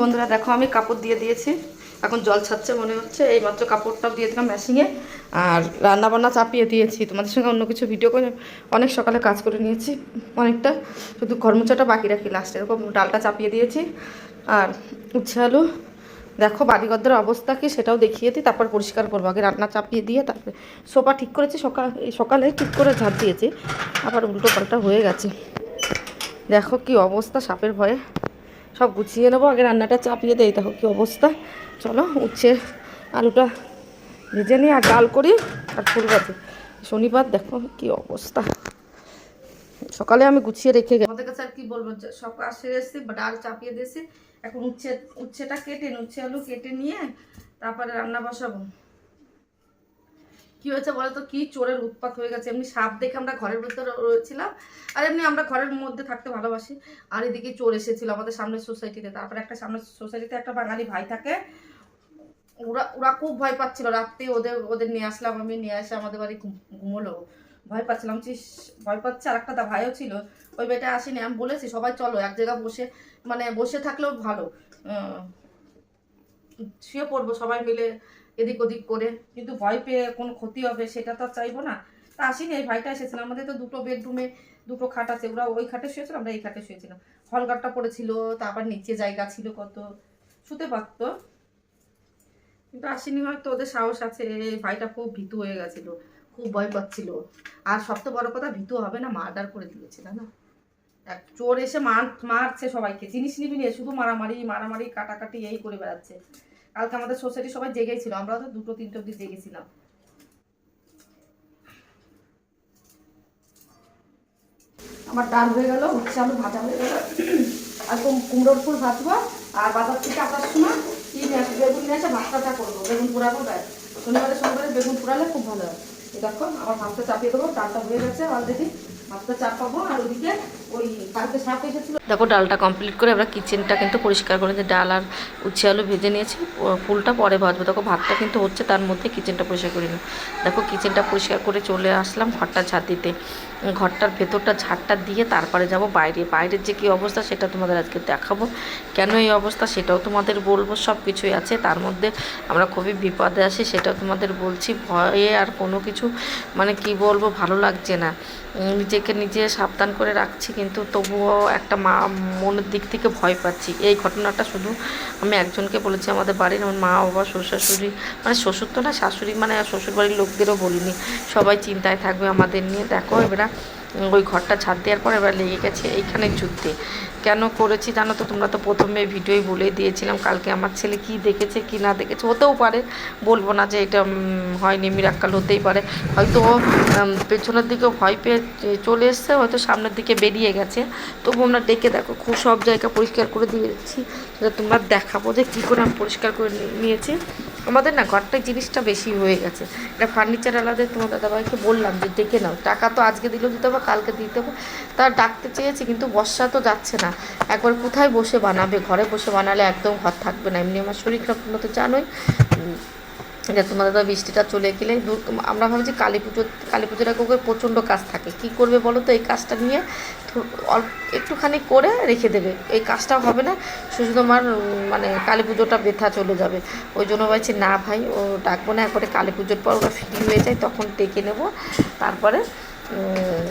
বন্ধুরা, দেখো আমি কাপড় দিয়ে দিয়েছি। এখন জল ছাড়ছে মনে হচ্ছে এই মাত্র কাপড়টাও দিয়ে দিলাম মেশিনে আর রান্না বান্না চাপিয়ে দিয়েছি। তোমাদের সঙ্গে অন্য কিছু ভিডিও করে অনেক সকালে কাজ করে নিয়েছি, অনেকটা। শুধু ঘরমোচাটা বাকি রাখি লাস্টে এরকম ডালটা চাপিয়ে দিয়েছি। আর উচ্ছে আলু, দেখো বাড়িঘরদের অবস্থা কি, সেটাও দেখিয়ে দিই। তারপর পরিষ্কার করব। আগে রান্না চাপিয়ে দিয়ে তারপরে সোফা ঠিক করেছি, সকাল সকালে ঠিক করে ঝাড় দিয়েছি। আবার উল্টো পাল্টা হয়ে গেছে। দেখো কি অবস্থা, সাপের ভয়ে। সব গুছিয়ে নেব, আগে রান্নাটা চাপিয়ে দেই, দেখো কি অবস্থা। চলো উচ্ছে আলুটা ভেজে নিই আর ডাল করি আর ফুল ভাজি। শনিবার দেখো কি অবস্থা। সকালে আমি গুছিয়ে রেখে গেছি। আমাদের কাছে আর কি বলব সকাল সেরে এসেছি ডাল চাপিয়ে দিয়েছি। এখন উচ্ছে, উচ্ছেটা কেটে, উচ্ছে আলু কেটে নিয়ে তারপরে রান্না বসাবো। কি হয়েছে বলো তো? কি চোরের উৎপাত হয়ে গেছে? এমনি সাপ দেখে আমরা ঘরের ভেতরে রয়েছিলাম। আর এমনি আমরা ঘরের মধ্যে থাকতে ভালোবাসি। আর এদিকে চোর এসেছিল আমাদের সামনের সোসাইটিতে তারপরে একটা সামনের সোসাইটিতে একটা বাঙালি ভাই থাকে। ওরা ওরা খুব ভয় পাচ্ছিল। রাত্রে ওদের ওদের নিয়ে আসলাম আমি, নিয়ে আসে আমাদের বাড়ি ঘুম- ঘুমোলো। ভয় পাচ্ছিলাম, চিস, ভয় পাচ্ছে। আর একটা দা ভাইও ছিল। ওই বেটা আসেনি। আমি বলেছি, সবাই চলো, এক জায়গায় বসে মানে বসে থাকলেও ভালো। শুয়ে পড়ব সবাই মিলে। এদিক ওদিক করে। কিন্তু ভয় পেয়ে কোনো ক্ষতি হবে, সেটা তো চাইব না। তা আসিনি, এই ভাইটা এসেছিলাম আমাদের তো দুটো বেডরুমে দুটো খাট আছে। ওরা ওই খাটে শুয়েছিল, আমরা এই খাটে শুয়েছিলাম। হলঘরটা পড়েছিল, তারপর নিচে জায়গা ছিল কত। শুতে পারতো। কিন্তু আসেনি হয়তো, ওদের সাহস আছে। ভাইটা খুব ভীতু হয়ে গেছিল, খুব ভয় পাচ্ছিল। আর সবচেয়ে বড় কথা, ভীতু হবে না মার্ডার করে দিয়েছে না এক চোর এসে মার, মারছে সবাইকে। জিনিস নিবি নিয়ে, শুধু মারামারি মারামারি, কাটাকাটি, এই করে বেড়াচ্ছে। কালকে আমাদের সোসাইটি সবাই জেগেই ছিল আমরা তো দুটো, তিনটে অব্দি জেগেছিলাম। আমার ডাল হয়ে গেল, উচ্ছে আলু ভাজা হয়ে গেল। আর কুম- কুমড়োর ফুল ভাজবো, আর বাজার থেকে আসার সময় কি নিয়ে আসব? বেগুন নিয়ে এসে ভাত ভাজা করব। বেগুন পোড়াবো দেয় শনিবারে শনিবারে বেগুন পোড়ালে খুব ভালো হয়। দেখো, আমার ভাতটা চাপিয়ে দেবো, ডালটা হয়ে গেছে অলরেডি ভাতটা চাপাবো আর ওদিকে দেখো, ডালটা কমপ্লিট করে আমরা কিচেনটা কিন্তু পরিষ্কার করে যে ডাল আর উচ্ছে আলু ভেজে নিয়েছি। ফুলটা পরে ভাজবো। দেখো, ভাতটা কিন্তু হচ্ছে তার মধ্যে কিচেনটা পরিষ্কার করে নিই দেখো কিচেনটা পরিষ্কার করে চলে আসলাম ঘরটা ঝাঁট দিতে ঘরটার ভেতরটা ঝাড়টা দিয়ে তারপরে যাব বাইরে। বাইরের যে কী অবস্থা সেটা তোমাদের আজকে দেখাবো। কেন এই অবস্থা সেটাও তোমাদের বলব। সব কিছুই আছে। তার মধ্যে আমরা খুবই বিপদে আসি সেটাও তোমাদের বলছি। ভয়ে আর কোনো কিছু মানে কি বলব? ভালো লাগছে না। নিজেকে নিজে সাবধান করে রাখছি কিন্তু তবুও একটা মা মনের দিক থেকে ভয় পাচ্ছি। এই ঘটনাটা শুধু আমি একজনকে বলেছি, আমাদের বাড়ির আমার মা, বাবা শ্বশুর শাশুড়ি মানে শ্বশুর তো না, শাশুড়ি মানে শ্বশুর বাড়ির লোকদেরও বলিনি। সবাই চিন্তায় থাকবে আমাদের নিয়ে। দেখো এবার ওই ঘরটা ছাদ দেওয়ার পর এবার লেগে গেছে এইখানে যুদ্ধে। কেন করেছি জানো তো? তোমরা তো প্রথমে ভিডিওই বলে দিয়েছিলাম, কালকে আমার ছেলে কি দেখেছে, কি না দেখেছে, হতেও পারে। বলব না যে এটা হয়নি মিরাক্কাল হতেই পারে। হয়তো পেছনের দিকে ভয় পেয়ে চলে এসছে, হয়তো সামনের দিকে বেরিয়ে গেছে। তবু আমরা ডেকে দেখো, খুব সব জায়গা পরিষ্কার করে দিয়েছি। সেটা তোমরা দেখাবো যে কী করে আমি পরিষ্কার করে নিয়েছি। আমাদের না ঘরটায় জিনিসটা বেশি হয়ে গেছে। এটা ফার্নিচার আলাদা, তোমার দাদাভাইকে বললাম যে ডেকে নাও। টাকা তো আজকে দিলেও দিতে হবে কালকে দিতে হবে। তার ডাকতে চেয়েছি, কিন্তু বর্ষা তো যাচ্ছে না। একবার কোথায় বসে বানাবে? ঘরে বসে বানালে একদম ঘর থাকবে না। এমনি আমার শরীর খারাপ তো জানোই। যে তোমাদের তো বৃষ্টিটা চলে গেলে আমরা ভাবছি কালী পুজো কালী পুজোর আগে প্রচণ্ড কাজ থাকে। কি করবে বলো তো? এই কাজটা নিয়ে অল্প একটুখানি করে রেখে দেবে। এই কাজটা হবে না। শুধু তোমার মানে কালী পুজোটা বেথা চলে যাবে। ওই জন্য বলছি না ভাই, ও ডাকবো না। একবারে কালী পুজোর পর ওরা ফ্রি হয়ে যায়, তখন ডেকে নেব। তারপরে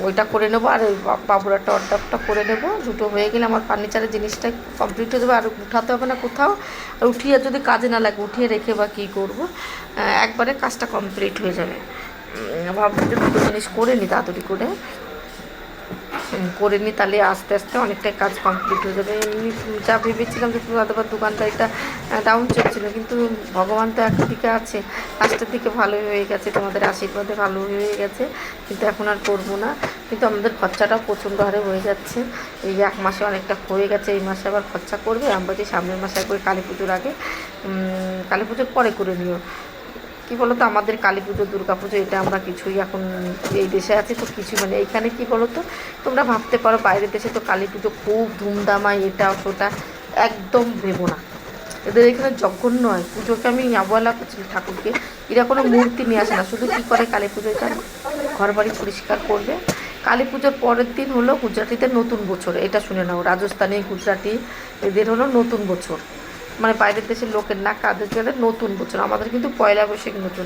ওইটা করে নেব, আর ওই বা- বাবুর একটা অর্ডারটা করে নেব। দুটো হয়ে গেলে আমার ফার্নিচারের জিনিসটা কমপ্লিট হয়ে যাবে, আর উঠাতে হবে না কোথাও। আর উঠিয়ে যদি কাজে না লাগে, উঠিয়ে রেখে বা কী করব? একবারে কাজটা কমপ্লিট হয়ে যাবে। ভাবছি দুটো জিনিস করে নি, তাড়াতাড়ি করে। করে নিই তাহলে আস্তে আস্তে অনেকটাই কাজ কমপ্লিট হয়ে যাবে। এমনি যা ভেবেছিলাম যে তোমাদের দোকানদারিটা ডাউন চলছিল, কিন্তু ভগবান তো একদিকে আছে। লাস্টের দিকে ভালোই হয়ে গেছে, তোমাদের আশীর্বাদে ভালো হয়ে গেছে, কিন্তু এখন আর করব না। কিন্তু আমাদের খরচাটাও প্রচণ্ড হারে হয়ে যাচ্ছে। এই এক মাসে অনেকটা হয়ে গেছে, এই মাসে আবার খরচা করবে, আমরা যে সামনের মাসে একবার কালী পুজোর আগে কালী পুজোর পরে করে নিও। কি বলতো, আমাদের কালী পুজো, দুর্গা পুজো, এটা আমরা কিছুই এখন এই দেশে আছি, তো কিছু মানে এইখানে কি বলতো, তোমরা ভাবতে পারো বাইরের দেশে তো কালী পুজো খুব ধুমধামায়, এটা ওটা একদম ভেবো না। এদের এখানে জঘন্য হয়, পুজোকে আমি অবহেলা করছি ঠাকুরকে, এরা কোনো মূর্তি নিয়ে আসে না, শুধু কী করে কালী পুজোয় জানো ঘর বাড়ি পরিষ্কার করবে? কালী পুজোর পরের দিন হলো গুজরাটিদের নতুন বছর, এটা শুনে নাও, রাজস্থানী গুজরাটি এদের হলো নতুন বছর। মানে বাইরের দেশের লোকের না, কাদের জন্য নতুন বছর। আমাদের কিন্তু পয়লা বৈশাখ নতুন।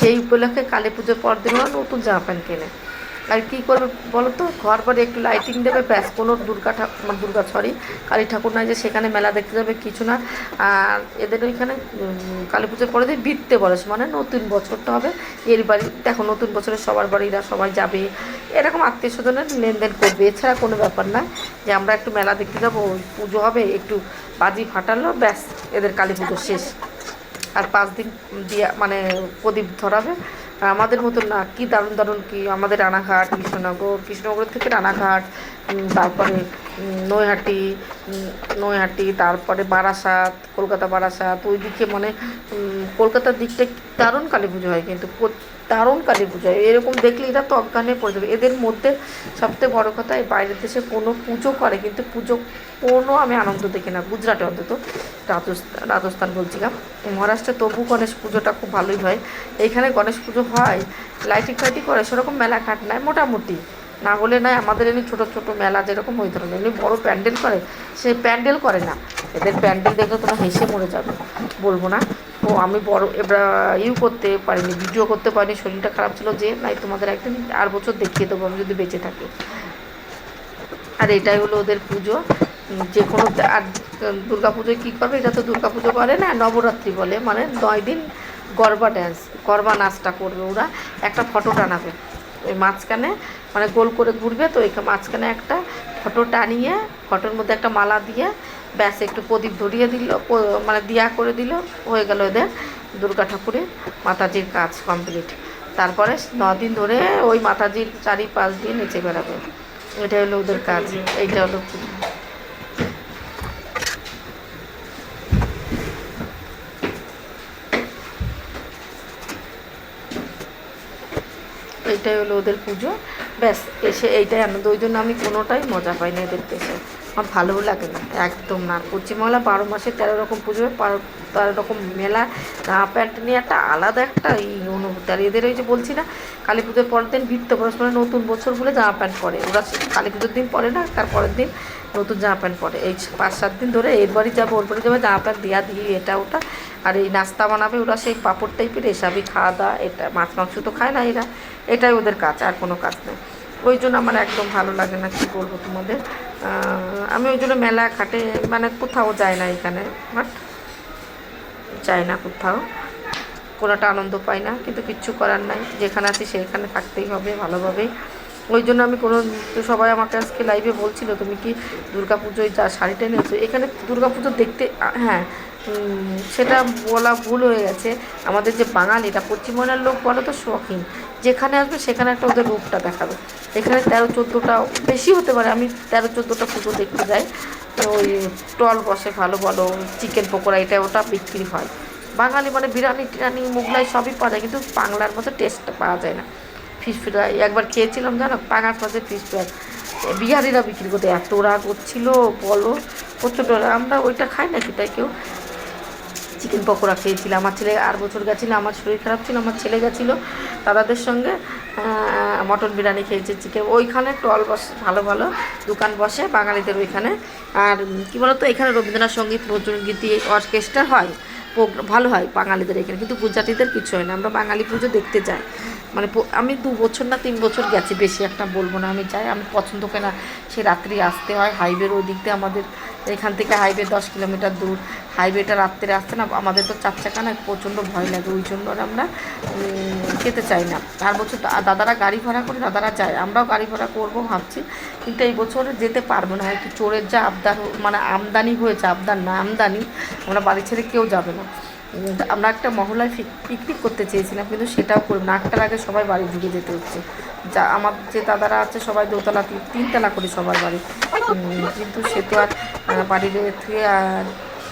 সেই উপলক্ষে কালী পুজোর পর দিন ওরা নতুন জামা প্যান্ট কেনে। আর কী করবে বলো তো ঘর পরে একটু লাইটিং দেবে, ব্যাস, কোনো দুর্গা ঠাকুর দুর্গা সরি কালী ঠাকুর নয় যে সেখানে মেলা দেখতে যাবে, কিছু না। আর এদের ওইখানে কালী পুজোর পরে দিয়ে বিত্তে বরস মানে নতুন বছরটা হবে। এর বাড়ি, দেখো, নতুন বছরে সবার বাড়িরা সবাই যাবে। এরকম আত্মীয় স্বজনের লেনদেন করবে, এছাড়া কোনো ব্যাপার না। যে আমরা একটু মেলা দেখতে যাব পুজো হবে, একটু বাজি ফাটালো, ব্যাস, এদের কালী পুজো শেষ। আর পাঁচ দিন দিয়ে মানে প্রদীপ ধরাবে আমাদের মতো না কি দারুণ দারুণ কি আমাদের রানাঘাট কৃষ্ণনগর কৃষ্ণনগর থেকে রানাঘাট তারপরে নৈহাটি নৈহাটি, তারপরে বারাসাত, কলকাতা বারাসাত, ওই দিকে মানে কলকাতার দিকটা দারুণ কালী পুজো হয় কিন্তু দারুণ কালী পুজো হয়। এরকম দেখলে এরা তো অজ্ঞানে পড়ে যাবে। এদের মধ্যে সবথেকে বড় কথা এই বাইরের দেশে কোনো পুজো করে, কিন্তু পুজো কোনো আমি আনন্দ দেখি না, গুজরাটে অন্তত, রাজস্থান রাজস্থান বলছিলাম মহারাষ্ট্রে তবু গণেশ পুজোটা খুব ভালোই হয়। এইখানে গণেশ পুজো হয়, লাইটিং ফাইটিং করে, সেরকম মেলা ঘাট নাই, মোটামুটি। না হলে নয়, আমাদের এমনি ছোটো ছোটো মেলা যেরকম ওই ধরনের এমনি বড়ো প্যান্ডেল করে, সে প্যান্ডেল করে না। এদের প্যান্ডেল দেখলে তোমরা হেসে মরে যাবে, বলব না। ও আমি বড়, এবার ইউ করতে পারিনি, ভিডিও করতে পারিনি, শরীরটা খারাপ ছিল যে, নাই, তোমাদের একদিন আর বছর দেখিয়ে দেবো, আমি যদি বেঁচে থাকি। আর এটাই হলো ওদের পুজো। যে কোনো, আর দুর্গা পুজোয় কী করবে? এটা তো দুর্গা পুজো করে না, নবরাত্রি বলে মানে নয় দিন গরবা ড্যান্স গরবা নাচটা করবে ওরা। একটা ফটো টানাবে, ওই মাঝখানে মানে গোল করে ঘুরবে, তো ওই মাঝখানে একটা ফটো টানিয়ে, ফটোর মধ্যে একটা মালা দিয়ে, ব্যাস একটু প্রদীপ ধরিয়ে দিল মানে দিয়া করে দিল, হয়ে গেল এদের দুর্গা ঠাকুরের মাতাজির কাজ কমপ্লিট তারপরে দিন ধরে ওই মাতাজির চারি পাঁচ দিয়ে নেচে বেড়াবে। এটা হলো ওদের কাজ, এইটা হলো পুজো। এইটাই হলো ওদের পুজো। ব্যাস, এসে এইটাই আনন্দ। ওই জন্য আমি কোনোটাই মজা পাই না এদের দেশে। আমার ভালোও লাগে না, একদম না। পশ্চিমবাংলা বারো মাসে তেরো রকম পুজো তেরো রকম মেলা। জামা প্যান্ট নিয়ে একটা আলাদা একটা এই অনুভূতি। আর এদের ওই যে বলছি না, কালী পুজোর পরের দিন ভিত্ত পরস্পর নতুন বছর বলে জামা প্যান্ট পরে। ওরা কালী পুজোর দিন পরে না, তার পরের দিন নতুন জামা প্যান্ট পরে। এই পাঁচ, সাত দিন ধরে এর বাড়ি যাব, ওর বাড়ি যাবে, জামা প্যান্ট দেওয়া দিয়ে এটা, ওটা। আর এই নাস্তা বানাবে ওরা সেই পাঁপড় টাইপের এসবই খাওয়া দাওয়া এটা। মাছ মাংস তো খায় না এরা। এটাই ওদের কাজ, আর কোনো কাজ নেই। ওই জন্য আমার একদম ভালো লাগে না, কী বলব তোমাদের? আমি ওই জন্য মেলা খাটে মানে কোথাও যাই না এখানে বাট যাই না কোথাও। কোনোটা আনন্দ পাই না, কিন্তু কিচ্ছু করার নাই। যেখানে আছি সেখানে থাকতেই হবে ভালোভাবেই। ওই জন্য আমি কোনো সবাই আমাকে আজকে লাইভে বলছিল, তুমি কি দুর্গা পুজোয় যা শাড়িটা নিয়েছো? এখানে দুর্গা পুজো দেখতে হ্যাঁ সেটা বলা ভুল হয়ে গেছে। আমাদের যে বাঙালিটা পশ্চিমবঙ্গের লোক বলো তো শখিন। যেখানে আসবে সেখানে একটা ওদের রূপটা দেখাবে। এখানে তেরো চোদ্দোটা বেশি হতে পারে, আমি তেরো চোদ্দোটা পুজো দেখতে যাই। তো ওই টল বসে ভালো ভালো চিকেন পকোড়া, এটা ওটা বিক্রি হয়। বাঙালি মানে বিরিয়ানি টিরানি মোগলাই সবই পাওয়া যায়, কিন্তু বাংলার মতো টেস্টটা পাওয়া যায় না। ফিশ ফ্রাই একবার খেয়েছিলাম জানো, পাঙাশ মাছের ফিশ ফ্রাই বিহারিরা বিক্রি করতে, এত রাগ হচ্ছিল বলো, প্রচণ্ড রাগ। আমরা ওইটা খাই নাকি তাই কেউ? চিকেন পকোড়া খেয়েছিলাম আমার ছেলে আর বছর গেছিল, আমার শরীর খারাপ ছিল, আমার ছেলে গেছিল দাদাদের সঙ্গে মটন বিরিয়ানি খেয়েছে চিকেন। ওইখানে টল বসে ভালো ভালো দোকান বসে বাঙালিদের ওইখানে। আর কী বলতো, এখানে রবীন্দ্রনাথ সংগীত নজরুলগীতি অর্কেস্ট্রা হয়, প্রোগ্রাম, ভালো হয় বাঙালিদের এখানে। কিন্তু গুজরাটিদের কিছু হয় না, আমরা বাঙালি পুজো দেখতে যাই। মানে আমি দু বছর না তিন বছর গেছি, বেশি একটা বলব না, আমি যাই, আমি পছন্দ করি না সে রাত্রি আসতে হয় হাইওয়ের ওই দিক দিয়ে আমাদের, এখান থেকে হাইওয়ে দশ কিলোমিটার দূর। হাইওয়েটা রাত্রে আসতে না, আমাদের তো চার চাকা না প্রচণ্ড ভয় লাগে, ওই জন্য আর আমরা যেতে চাই না। আর বছর দাদারা গাড়ি ভাড়া করে দাদারা যায়, আমরাও গাড়ি ভাড়া করব ভাবছি, কিন্তু এই বছর যেতে পারব না একটু চোরের যা আবদার মানে আমদানি হয়েছে, আবদার না, আমদানি, আমরা বাড়ি ছেড়ে কেউ যাবে না। আমরা একটা মহলায় পিকনিক করতে চেয়েছিলাম, কিন্তু সেটাও করব না, আটটার আগে সবাই বাড়ি ঢুকে যেতে হচ্ছে। যা, আমার যে দাদারা আছে, সবাই দোতলা তিনতলা করে সবার বাড়ি। কিন্তু সে তো আর বাড়ির থুয়ে আর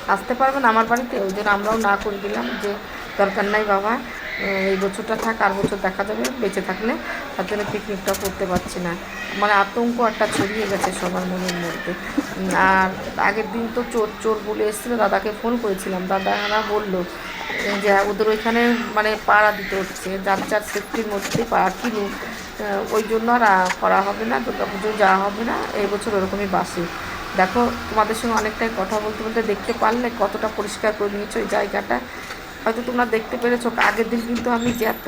আসতে পারবে না আমার বাড়িতে ওই জন্য আমরাও না করে দিলাম যে দরকার নাই বাবা। এই বছরটা থাক আর বছর দেখা যাবে বেঁচে থাকলে তার জন্য পিকনিকটা করতে পারছি না। মানে আতঙ্ক একটা ছড়িয়ে গেছে সবার মনের মধ্যে। আর আগের দিন তো চোর চোর বলে এসেছিল দাদাকে ফোন করেছিলাম। দাদারা বলল যে ওদের ওইখানে মানে পাড়া দিতে হচ্ছে যার যার সেফটির মধ্যে পাড়া আহ, ওই জন্য আর করা হবে না দুর্গা পুজো যাওয়া হবে না এই বছর ওরকমই বাসি। দেখো, তোমাদের সঙ্গে অনেকটাই কথা বলতে বলতে দেখতে পারলে কতটা পরিষ্কার করে নিয়েছো ওই জায়গাটা। হয়তো তোমরা দেখতে পেরেছ, আগের দিন কিন্তু আমি যত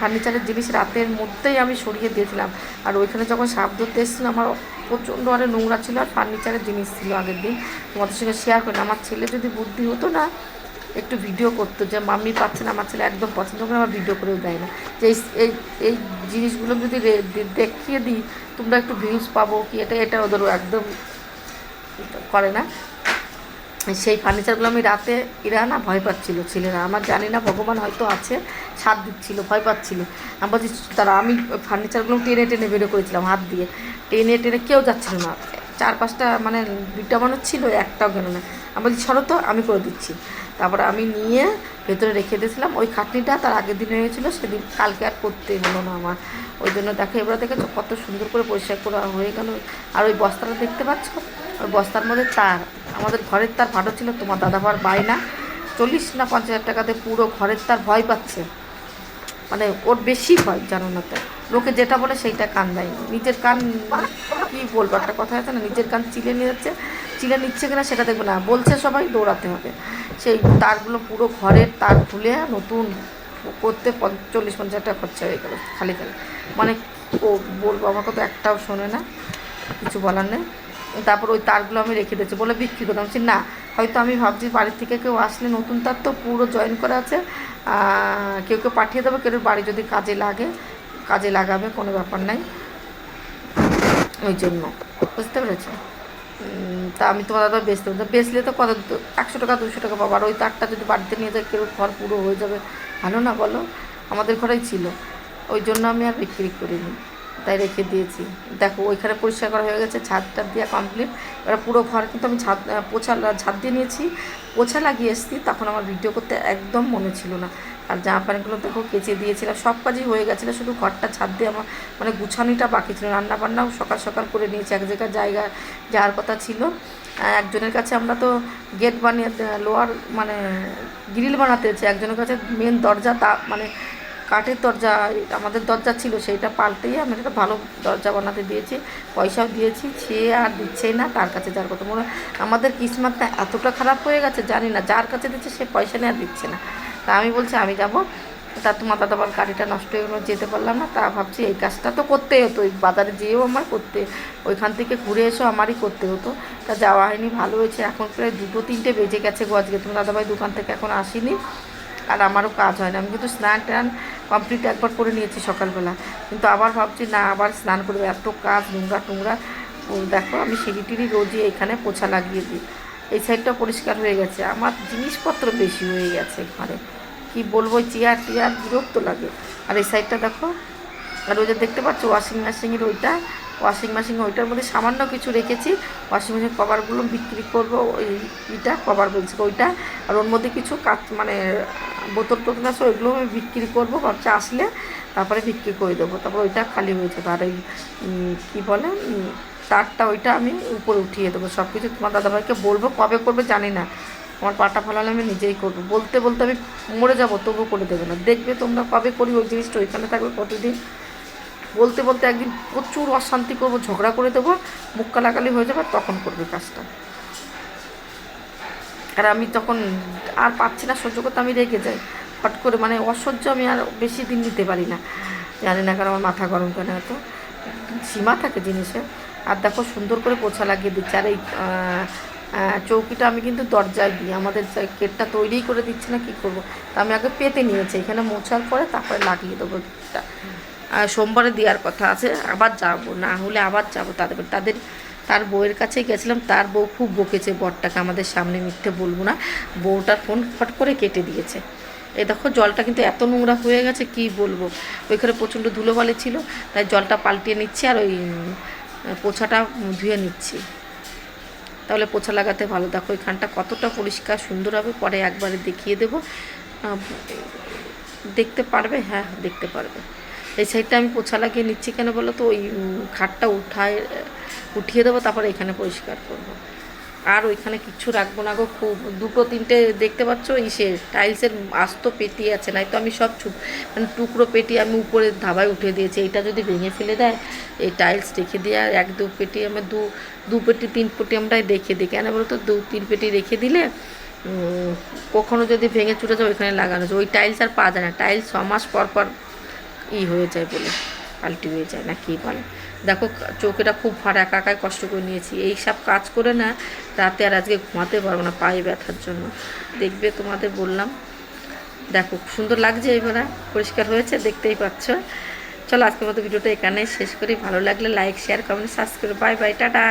ফার্নিচারের জিনিস রাতের মধ্যেই আমি সরিয়ে দিয়েছিলাম। আর ওইখানে যখন সাপ ধরতে এসেছিলাম আমার প্রচণ্ড আরে নোংরা ছিল আর ফার্নিচারের জিনিস ছিল আগের দিন। তোমাদের সঙ্গে শেয়ার করি আমার ছেলে যদি বুদ্ধি হতো না, একটু ভিডিও করতো যে, মাম্মি পাচ্ছে না, আমার ছেলে একদম পছন্দ করে আমার ভিডিও করেও দেয় না। যে এই এই জিনিসগুলো যদি দেখিয়ে দিই, তোমরা একটু ভিউজ পাবো কি, এটা এটা ওদের একদম করে না। সেই ফার্নিচারগুলো আমি রাতে এরা না ভয় পাচ্ছিলো ছেলেরা আমার জানি না, ভগবান হয়তো আছে, সাথ দিচ্ছিল, ভয় পাচ্ছিলো। আমি বলছি তারা আমি ফার্নিচারগুলো টেনে টেনে বেরো করেছিলাম হাত দিয়ে। টেনে টেনে কেউ যাচ্ছিল না। চার পাঁচটা মানে দুইটা মানুষ ছিল, একটাও গেল না। আমি বলছি, সরো তো, আমি করে দিচ্ছি। তারপরে আমি নিয়ে ভেতরে রেখে দিয়েছিলাম। ওই খাটনিটা তার আগের দিন হয়েছিল, সেদিন কালকে আর করতে হলো না আমার। ওই জন্য দেখো, এবার দেখেছ কত সুন্দর করে পরিষ্কার করা হয়ে গেল। আর ওই বস্তাটা দেখতে পাচ্ছ? ওই বস্তার মধ্যে তার, আমাদের ঘরের তার ভালো ছিল, তোমার দাদাভার বায়না চল্লিশ না পঞ্চাশ হাজার টাকাতে পুরো ঘরের তার ভয় পাচ্ছে। মানে ওর বেশি ভয়, জানো না তো। লোকে যেটা বলে সেইটা কান দেয় নিজের কান, কি বলব, একটা কথা আছে না, নিজের কান চিলে নিয়ে যাচ্ছে। চিলে নিচ্ছে কিনা সেটা দেখবে না। বলছে সবাই দৌড়াতে হবে। সেই তারগুলো পুরো ঘরের তার খুলে নতুন করতে চল্লিশ পঞ্চাশ টাকা খরচা হয়ে গেল, খালি খালি। মানে ও বলব আমাকে তো একটাও শোনে না, কিছু বলার নেই। তারপর ওই তারগুলো আমি রেখে দিয়েছি, বলে বিক্রি করতাম। বলছি, না, হয়তো আমি ভাবছি বাড়ির থেকে কেউ আসলে নতুন তার তো পুরো জয়েন করা আছে। কেউ কেউ পাঠিয়ে দেবে, কেউ বাড়ি যদি কাজে লাগে, কাজে লাগাবে, কোনো ব্যাপার নাই। ওই জন্য। বুঝতে পেরেছ? তা আমি তোমার দাদা বেচতে পারব বেচলে তো কত? একশো টাকা, দুশো টাকা পাবো। আর ওই তারটা যদি বাড়িতে নিয়ে যায় কেউ ঘর পুরো হয়ে যাবে? ভালো না বলো? আমাদের ঘরেই ছিল। ওই জন্য আমি আর বিক্রি করিনি। তাই রেখে দিয়েছি। দেখো, ওইখানে পরিষ্কার করা হয়ে গেছে, ছাদটা দেওয়া কমপ্লিট এবার পুরো ঘর কিন্তু আমি ছাদ পোছা, ছাদ দিয়ে নিয়েছি। পোছা লাগিয়ে এসেছি, তখন আমার ভিডিও করতে একদম মনে ছিল না। আর জামা প্যান্টগুলো দেখো কেচে দিয়েছিলাম। সব কাজই হয়ে গেছিল, শুধু ঘরটা ছাদ দিয়ে আমার মানে গুছানিটা বাকি ছিল। রান্না বান্নাও সকাল সকাল করে নিয়েছি, এক জায়গায় জায়গা যাওয়ার কথা ছিল। একজনের কাছে আমরা তো গেট বানিয়ে লোয়ার মানে গ্রিল বানাতে হচ্ছে। একজনের কাছে মেন দরজা তা মানে কাঠের দরজা, আমাদের দরজা ছিল, সেইটা পাল্টেই আমি একটা ভালো দরজা বানাতে দিয়েছি। পয়সাও দিয়েছি, সে আর দিচ্ছেই না, তার কাছে যার কথা। মনে আমাদের কিসমতটা এতটা খারাপ হয়ে গেছে, জানি না। যার কাছে দিচ্ছে, সে পয়সা নিয়ে আর দিচ্ছে না। তা আমি বলছি, আমি যাব। তা তোমার দাদা বল গাড়িটা নষ্ট হয়ে গেলো যেতে পারলাম না। তা ভাবছি এই কাজটা তো করতেই হতো ওই বাজারে যেয়েও আমার করতে, ওইখান থেকে ঘুরে এসেও আমারই করতে হতো। তা যাওয়া হয়নি, ভালো হয়েছে। এখন প্রায় দুটো তিনটে বেজে গেছে গো আজকে। তোমার দাদাভাই দোকান থেকে এখন আসিনি। আর আমারও কাজ হয় না। আমি কিন্তু স্নান টান কমপ্লিট একবার করে নিয়েছি সকালবেলা। কিন্তু আবার ভাবছি, না, আবার স্নান করবে। এত কাজ, নোংরা টোংরা। দেখো, আমি সিঁড়ি টিড়ি রোজই এখানে পোছা লাগিয়ে দিই। এই সাইডটা পরিষ্কার হয়ে গেছে। আমার জিনিসপত্র বেশি হয়ে গেছে ঘরে। কি বলব চেয়ার টিয়ার বিরক্ত লাগে। আর এই সাইডটা দেখো, আর ওই যে দেখতে পাচ্ছ ওয়াশিং মেশিনের ওইটা ওয়াশিং মেশিন ওইটার মধ্যে সামান্য কিছু রেখেছি। ওয়াশিং মেশিন কভারগুলো বিক্রি করব, ওই ইটা কভার বলছি ওইটা। আর ওর মধ্যে কিছু কাজ মানে বোতল টোতল আছে, ওইগুলো আমি বিক্রি করব ভাবছি আসলে তারপরে বিক্রি করে দেবো। তারপর ওইটা খালি হয়ে যাবে। আর এই কী বলে তারটা ওইটা আমি উপরে উঠিয়ে দেবো। সব কিছু তোমার দাদাভাইকে বলব, কবে করবে জানি না। আমার পাটা ফলালে আমি নিজেই করব। বলতে বলতে আমি মরে যাব তবু করে দেবে না। দেখবে তোমরা কবে করি ওই জিনিসটা, ওইখানে থাকবে প্রতিদিন বলতে বলতে একদিন প্রচুর অশান্তি করব, ঝগড়া করে দেবো, মুখ কালাকালি হয়ে যাবে তখন করবে কাজটা। আর আমি তখন আর পাচ্ছি না সহ্য করতে, আমি রেগে যাই। হট করে মানে অসহ্য আমি আর বেশি দিন নিতে পারি না। জানি না কারণ আমার মাথা গরম কেন এত। সীমা থাকে জিনিসের। আর দেখো সুন্দর করে পোছা লাগিয়ে দিচ্ছে। আর এই চৌকিটা আমি কিন্তু দরজায় দিই। আমাদের যে গেটটা তৈরিই করে দিচ্ছে না, কী করব? তা আমি আগে পেতে নিয়েছি। এখানে মোছার পরে তারপরে লাগিয়ে দেবো গেটটা। সোমবারে দেওয়ার কথা আছে, আবার যাব। না হলে আবার যাব তাদের তাদের, তার বউয়ের কাছে গেছিলাম। তার বউ খুব বকেছে বরটাকে। আমাদের সামনে মিথ্যে বলব না। বউটার ফোন ফট করে কেটে দিয়েছে। এই দেখো, জলটা কিন্তু এত নোংরা হয়ে গেছে, কি বলব? ওইখানে প্রচণ্ড ধুলোবালি ছিল, তাই জলটা পাল্টিয়ে নিচ্ছি আর ওই পোছাটা ধুয়ে নিচ্ছি। তাহলে পোছা লাগাতে ভালো। দেখো, এখানটা কতটা পরিষ্কার, সুন্দর হবে, পরে একবারে দেখিয়ে দেব। দেখতে পারবে? হ্যাঁ দেখতে পারবে। এই সাইডটা আমি পোছা লাগিয়ে নিচ্ছি কেন বলো তো? ওই খাটটা উঠায়, উঠিয়ে দেবো, তারপরে এখানে পরিষ্কার করব। আর ওইখানে কিচ্ছু রাখব না গো, খুব দুটো তিনটে দেখতে পাচ্ছ? ইসের টাইলসের আস্ত পেটি আছে, নাই তো আমি সব ছুপ মানে টুকরো পেটি আমি উপরে ধাবায় উঠে দিয়েছি। এইটা যদি ভেঙে ফেলে দেয়, এই টাইলস রেখে দিয়ে আর এক দু পেটি আমার দু দু পেটি, তিন পেটি আমরা রেখে দিই। কেন বলো তো? দু, তিন পেটি রেখে দিলে কখনো যদি ভেঙে চুটে যায় ওইখানে লাগানো যায়। ওই টাইলস আর পাওয়া যায় না। টাইলস ছ মাস পর পর ই হয়ে যায় বলে, পাল্টি হয়ে যায় না, কী বলে? দেখো চোখেটা খুব ফাটা একাই কষ্ট করে নিয়েছি। এই সব কাজ করে না, রাতে আর আজকে ঘুমাতে পারব না পায়ে ব্যথার জন্য। দেখবে তোমাদের বললাম। দেখো সুন্দর লাগছে এবারে পরিষ্কার হয়েছে, দেখতেই পাচ্ছ। চলো আজকের মতো ভিডিওটা এখানে শেষ করি। ভালো লাগলে like share comment subscribe bye bye tata.